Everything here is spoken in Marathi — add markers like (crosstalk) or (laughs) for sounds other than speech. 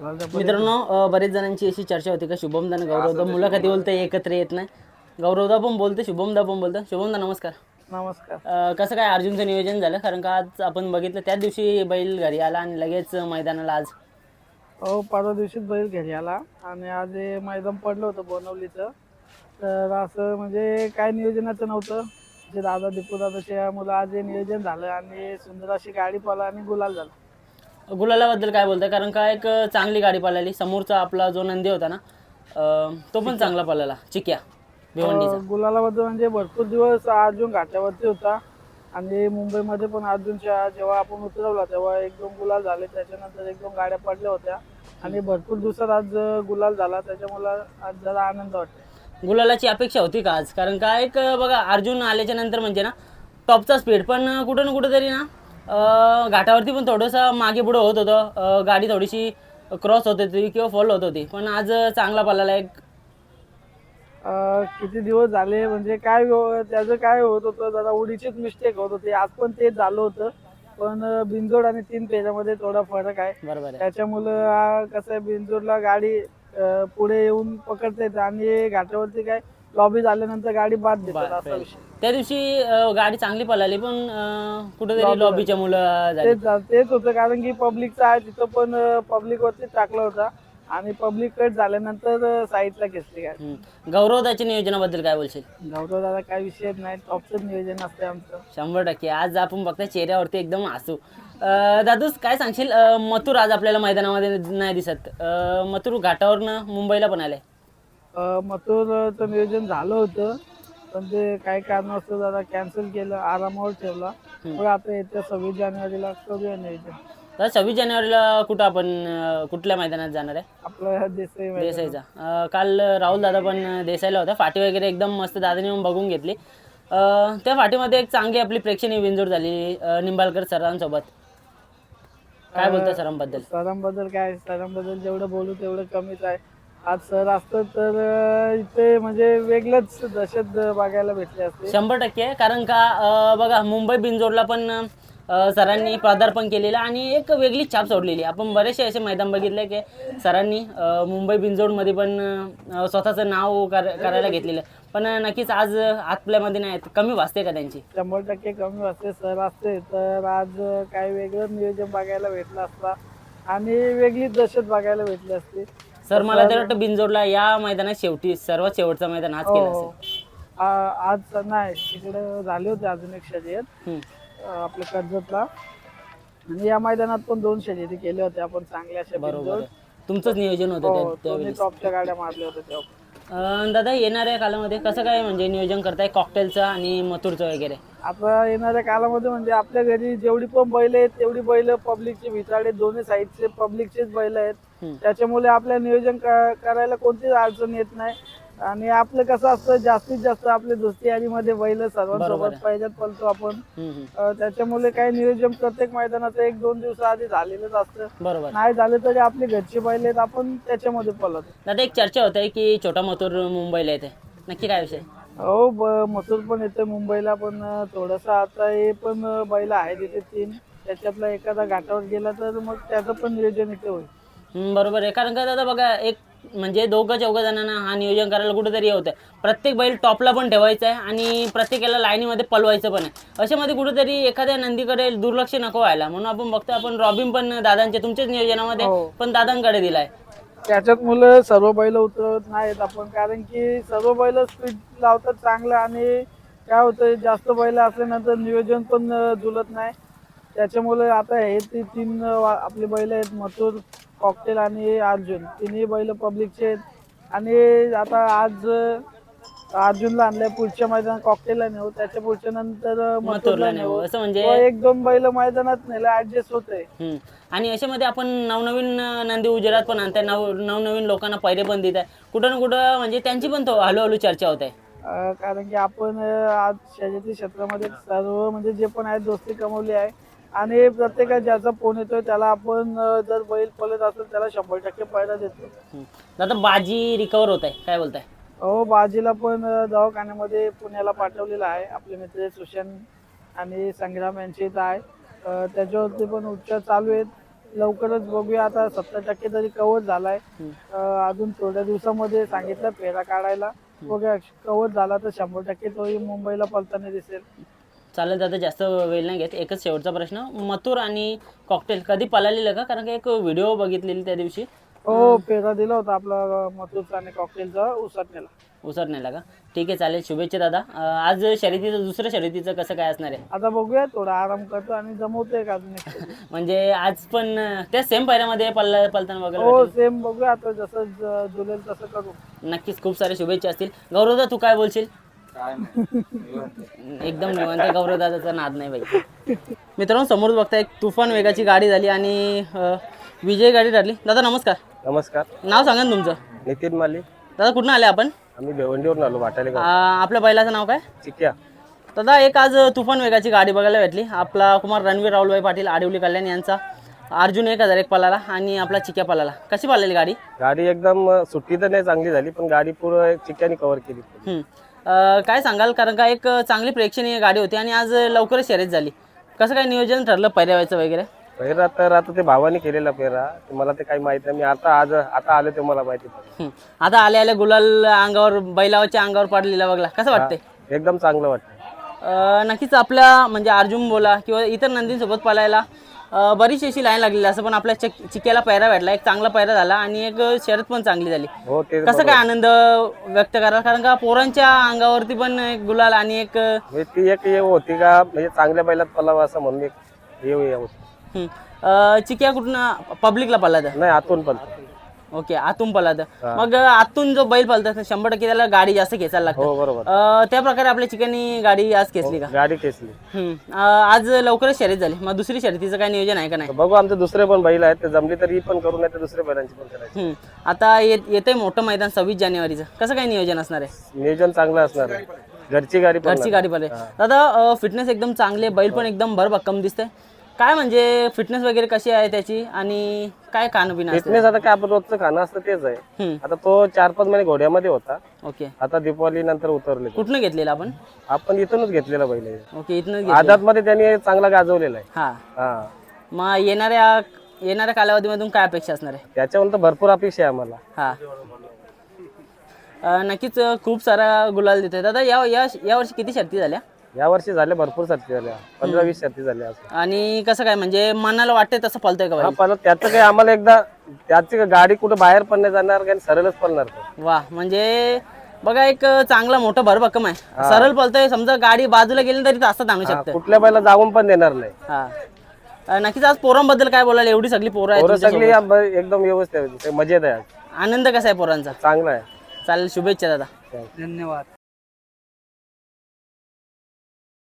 मित्रांनो बरेच जणांची अशी चर्चा होती का शुभमदा आणि गौरवदा मुलाखती बोलते एकत्र येत नाही. गौरवदा पण बोलते शुभमदा पण बोलतो. शुभमदा नमस्कार. नमस्कार. कसं काय अर्जुनचं नियोजन झालं? कारण का आज आपण बघितलं त्याच दिवशी बैल घरी आला आणि लगेच मैदानाला आज. हो परवा दिवशीच बैल घरी आला आणि आज हे मैदान पडलं होतं बोनवलीचं. तर असं म्हणजे काय नियोजनाचं नव्हतं. जे दादा दीपू दादाच्या मुलं आज हे नियोजन झालं आणि सुंदर अशी गाडी पळा आणि गुलाल झाला. गुलालाबद्दल काय बोलताय? कारण का एक चांगली गाडी पळाली. समोरचा आपला जो नंदी होता ना अ, तो पण चांगला पळाला. चिक्या. भिवंडीचा. गुलालाबद्दल म्हणजे भरपूर दिवस अर्जुन घाटावरती होता. आणि मुंबईमध्ये पण अर्जुनच्या जेव्हा आपण उतरवला तेव्हा एक दोन गुलाल झाले. त्याच्यानंतर एक दोन गाड्या पडल्या होत्या. आणि भरपूर दिवसात आज गुलाल झाला. त्याच्यामुळे आज जरा आनंद वाटतो गुलालाची अपेक्षा होती का आज? कारण का एक बघा अर्जुन आल्याच्यानंतर म्हणजे ना टॉपचा स्पीड पण कुठं ना कुठं तरी ना घाटावरती पण थोडंसं मागे पुढं होत होतं. गाडी थोडीशी क्रॉस होत होती किंवा फॉलो होत होती. पण आज चांगला पळाला एक. अं, किती दिवस झाले? म्हणजे काय व्यव- त्याचं काय होत होतं? जरा उडीचीच मिस्टेक होत होती. आज पण तेच झालं होतं. पण अं, बिनजोड आणि तीन पेजामध्ये थोडा फरक आहे. बरोबर आहे. त्याच्यामुळं आ, कसं आहे बिनजोडला गाडी अं, पुढे येऊन पकडता येते. आणि घाटावरती काय लॉबी झाल्यानंतर गाडी बाद देतात असा. विषय. त्या दिवशी अं, गाडी चांगली पळाली पण अं, कुठेतरी लॉबीच्या मुलं झाली. तेच तेच होतं कारण की पब्लिकचं आहे तिथं पण पब्लिक वरती टाकला होता. आणि पब्लिक कट झाल्यानंतर साईडला घेतली गाडी. हम्म. गौरवदाच्या नियोजनाबद्दल काय बोलशील? गौरव दादा काय विषयच नाही टॉपचं नियोजन असते आमचं. शंभर टक्के. आज आपण बघता चेहऱ्यावरती एकदम हसू. अं, दादूस काय सांगशील? अं, मथुर आज आपल्याला मैदानामध्ये नाही दिसत. अं, मथुर घाटावरनं मुंबईला पण आलाय. अं, मथुरचं नियोजन झालं होतं पण ते काही कारणास्तव जरा कॅन्सल केलं आरामावर ठेवला. मग आता येत्या सव्वीस जानेवारीला करूया नियोजन. तर सव्वीस जानेवारीला कुठं आपण अं, कुठल्या मैदानात जाणार आहे? आपलं देसाई मैदान. देसाईचा. अं, काल राहुल दादा पण देसाईला होता. फाटी वगैरे एकदम मस्त दादाने येऊन बघून घेतली. अं, त्या फाटीमध्ये एक चांगली आपली प्रेक्षणीय विंजोड झालेली अं, निंबाळकर सरांसोबत. काय बोलता सरांबद्दल? सरांबद्दल काय? सरांबद्दल जेवढं बोलू तेवढं कमीच आहे. आज सर असतं तर इथे म्हणजे वेगळंच दहशत बघायला भेटले असते. शंभर टक्के कारण का अं, बघा मुंबई बिनजोडला पण अं, सरांनी पदार्पण केलेलं आणि एक वेगळी छाप सोडलेली. आपण बरेचसे असे मैदान बघितले की सरांनी अं, मुंबई बिनजोडमध्ये पण अं, स्वतःचं नाव कर करायला घेतलेलं. पण नक्कीच आज आपल्यामध्ये नाही कमी वाचते का त्यांची? शंभर टक्के कमी असते सर असते. तर आज काय वेगळं नियोजन बघायला भेटलं असता आणि वेगळी दहशत बघायला भेटली असती. सर मला तर वाटतं बिनजोडला या मैदानात शेवटी सर्वात शेवटचं मैदान आज केलं हो. असेल आ- आज नाही तिकडे झाले होते अजून एक शर्यत हम्म. अं, आपल्या कर्जतला आणि या मैदानात पण दोन शर्यती केल्या होत्या आपण चांगल्या अशा बरोबर बिनजोड. आहे. तुमचंच नियोजन होतं हो, त्या- दोन्ही त्यावेळेस टॉपच्या गाड्या मारल्या होत्या तेव्हा अं, दादा येणाऱ्या कालामध्ये कसं काय म्हणजे नियोजन करताय कॉकटेलचं आणि मथुरचं वगैरे आता येणाऱ्या कालामध्ये म्हणजे आपल्या घरी जेवढी पण बैल आहेत तेवढी बैल पब्लिकचे विचारले दोन्ही साईडचे पब्लिकचेच बैल आहेत. त्याच्यामुळे आपल्या नियोजन करायला कोणतीच अडचण येत नाही. आणि आपलं कसं असतं जास्तीत जास्त आपले दोस्ती यादीमध्ये बैल बरोबर सर्वांसोबत. पाहिजेत पळतो आपण. त्याच्यामुळे काही नियोजन प्रत्येक मैदानाचं एक दोन दिवसाआधी झालेलंच असतं. बरोबर. नाही झालं तरी आपली घरची बैल आहेत आपण त्याच्यामध्ये पळतो. दादा एक चर्चा होत आहे की छोटा मथुर मुंबईला येते नक्की काय विषय? हो मथुर पण येते मुंबईला पण थोडस आता हे पण बैल आहे तिथे तीन. त्याच्यातला एखादा घाटावर गेला तर मग त्याचं पण नियोजन इथे होईल. बरोबर आहे. कारण का दादा बघा एक म्हणजे दोघं चौघ जणांना हा नियोजन करायला कुठेतरी होतं प्रत्येक बैल टॉपला पण ठेवायचा आहे आणि प्रत्येकाला लाईनीमध्ये पलवायचं पण आहे. अशामध्ये कुठेतरी एखाद्या नंदीकडे दुर्लक्ष नको व्हायला. म्हणून आपण बघतो आपण रॉबिन पण दादांच्या तुमच्याच नियोजनामध्ये हो. पण दादांकडे दिलाय. त्याच्यात मुलं सर्व बैल उतरवत नाहीत आपण. कारण की सर्व बैल स्पीड लावतात चांगलं आणि काय होतं जास्त बैल असल्यानंतर नियोजन पण अं, जुलत नाही. त्याच्यामुळे आता हे ती तीन अं, वा- आपले बैल आहेत मथुर कॉकटेल आणि अर्जुन. तिन्ही बैल पब्लिकचे आहेत. आणि आता आज अर्जुनला आणलंय पुढच्या मैदानात कॉकटेलला नेऊ. त्याच्या पुढच्या नंतर मथुरला नेऊ. असं म्हणजे व एक दोन बैल मैदानात नेलं ऍडजस्ट होतंय. हम्म. आणि अशामध्ये आपण नवनवीन अं, नंदी उजेरात पण आणताय. नव नवनवीन लोकांना पैरे पण देत आहे कुठं ना कुठं म्हणजे त्यांची पण तो हळूहळू चर्चा होत आहे. अं, कारण की आपण अं, आज शर्यती क्षेत्रामध्ये सर्व म्हणजे जे पण आहेत दोस्ती कमवली आहे. आणि प्रत्येका ज्याचा फोन येतोय त्याला आपण जर बैल पळत असेल त्याला शंभर टक्के फायदा देतो. दादा बाजी रिकवर होत आहे काय बोलताय? हो बाजीला पण दवाखान्यामध्ये पुण्याला पाठवलेलं आहे. आपले मित्र सुशांत आणि संग्राम यांचे इथं आहे. त्याच्यावरती पण उपचार चालू आहेत. लवकरच बघूया आता सत्तर टक्के तरी कव्हर झालाय. अजून थोड्या दिवसामध्ये सांगितलं फेरा काढायला. बघूया कव्हर झाला तर शंभर टक्के तोही मुंबईला पलताना दिसेल. चालेल दादा जास्त वेळ नाही घेत. एकच शेवटचा प्रश्न. मथुर आणि कॉकटेल कधी पळालेलं का? कारण की एक व्हिडिओ बघितलेली त्या दिवशी. हो फेरा दिला होता आपला मथुरचा आणि कॉकटेलचा उसटण्याला उसरण्याला का? ठीक आहे चालेल. शुभेच्छा दादा. अं, आज शर्यतीचं दुसरं शर्यतीचं कसं काय असणार आहे? आता बघूया थोडा आराम करतो आणि जमवतोय का अजून एक? कधी. (laughs) म्हणजे आज पण अं, त्या सेम पायऱ्यामध्ये पल्ला पलताना वगैरे हो सेम बघूया. आता जसं ज- जुळेल तसं करू. नक्कीच खूप सारे शुभेच्छा असतील. गौरवदा तू काय बोलशील? एकदम निवांत गौरवदादाचा नाद नाही बाई. मित्रांनो समोर बघता एक तुफान वेगाची गाडी झाली आणि अं, विजय गाडी ठरली दादा नमस्कार. नमस्कार. नाव सांगा ना तुमचं. नितीन माली. दादा कुठून आले आपण? आम्ही भिवंडीवरून आलो वाटाले गाव. आपल्या बैलाचं नाव काय? चिक्या. दादा एक आज तुफान वेगाची गाडी बघायला भेटली. आपला कुमार रणवीर राहुलभाई पाटील आडिवली कल्याण यांचा अर्जुन एक हजार एक पलाला आणि आपला चिक्या पलाला कशी पाळलेली गाडी? गाडी एकदम अं, सुट्टी तर नाही चांगली झाली पण गाडी पूर्ण चिक्याने कव्हर केली. हम्म. काय सांगाल? कारण का एक चांगली प्रेक्षणीय गाडी होती आणि आज लवकरच शर्यत झाली. कसं काय नियोजन ठरलं पर्यावायचं वगैरे? पेरा तर आता ते भावाने केलेला पेरा ते मला ते काही माहीत नाही. मी आता आज आता आलो ते मला माहिती पडलं. आता आले आले गुलाल अंगावर बैलावरच्या अंगावर पडलेला बघला. कसं वाटतंय? एकदम चांगलं वाटतं अं, नक्कीच आपल्या म्हणजे अर्जुन बोला किंवा इतर नंदींसोबत पळायला अं, बरीचशी अशी लाईन लागलेली असं पण आपल्या चिक चिक्याला पैरा भेटला. एक चांगला पैरा झाला आणि एक शर्यत पण चांगली झाली. हो ते कसं काय आनंद व्यक्त करा कारण का पोरांच्या अंगावरती पण एक गुलाल आणि एक म्हणजे ती एक हे होती का म्हणजे चांगल्या बैलात पलावं असं म्हणून एक हे हे होतं. हम्म. अं, चिक्या कुठून पब्लिकला पळला नाही आतून पण. ओके आतून पळात मग आतून जो बैल पळतात शंभर टक्के त्याला गाडी जास्त खेचायला लागते. हो बरोबर. अं, त्या प्रकारे आपल्या चिकनी गाडी आज खेचली का? गाडी खेचली. हम्म. अं, आज लवकरच शर्यत झाली. मग दुसरी शर्यतीचं काय नियोजन आहे का नाही? तर बघू आमचे दुसरे पण बैल आहेत ते जमली तर ही पण करू नाही तर दुसऱ्या बैलांची पण करायची. हम्म. आता येत येते मोठं मैदान सव्वीस जानेवारीचं. कसं काय नियोजन असणार आहे? नियोजन चांगलं असणार आहे. घरची गाडी पण घरची गाडी पडे दादा फिटनेस एकदम चांगली बैल पण एकदम भरभक्कम दिसते काय म्हणजे फिटनेस वगैरे कशी आहे त्याची? आणि काय खाणं पिणं असतं? फिटनेस आता काय आपण रोजचं खाणं असतं तेच आहे. हम्म. आता तो चार पाच महिने घोड्यामध्ये होता. ओके. आता दीपावली नंतर उतरले. तो. कुठनं घेतलेलं आपण? आपण इथूनच घेतलेला आहे. ओके इथनं आझादमध्ये त्यांनी चांगला गाजवलेला आहे. हा. हा. मग येणाऱ्या येणाऱ्या कालावधीमधून काय अपेक्षा असणार आहे? त्याच्यावर तर भरपूर अपेक्षा आहे आम्हाला. हा. अं, नक्कीच अं, खूप सारा गुलाल देतोय दादा या या यावर्षी किती शर्ती झाल्या? या वर्षी झाले भरपूर शर्ती झाल्या पंधरा वीस शर्ती झाल्या असं. आणि कसं काय म्हणजे मनाला वाटतंय तसं पळतोय का हा बैल पण त्याचं काही आम्हाला एकदा त्याची गाडी कुठे बाहेर पण नाही जाणार कारण सरळच पडणार तो. वा म्हणजे बघा एक चांगला मोठा भरभक्कम आहे. सरळ पळतोय समजा गाडी बाजूला गेली तरी तासात आणू हा, शकतं कुठल्या बैला जाऊन पण देणार नाही. हा. अं, नक्कीच आज पोरांबद्दल काय बोलायला एवढी सगळी पोरं आहेत पोरं तुमच्यासोबत. सगळी आम- एकदम व्यवस्थित आहे. मजेत आहे आज. आनंद कसा आहे पोरांचा? चांगला आहे. चालेल शुभेच्छा दादा. धन्यवाद.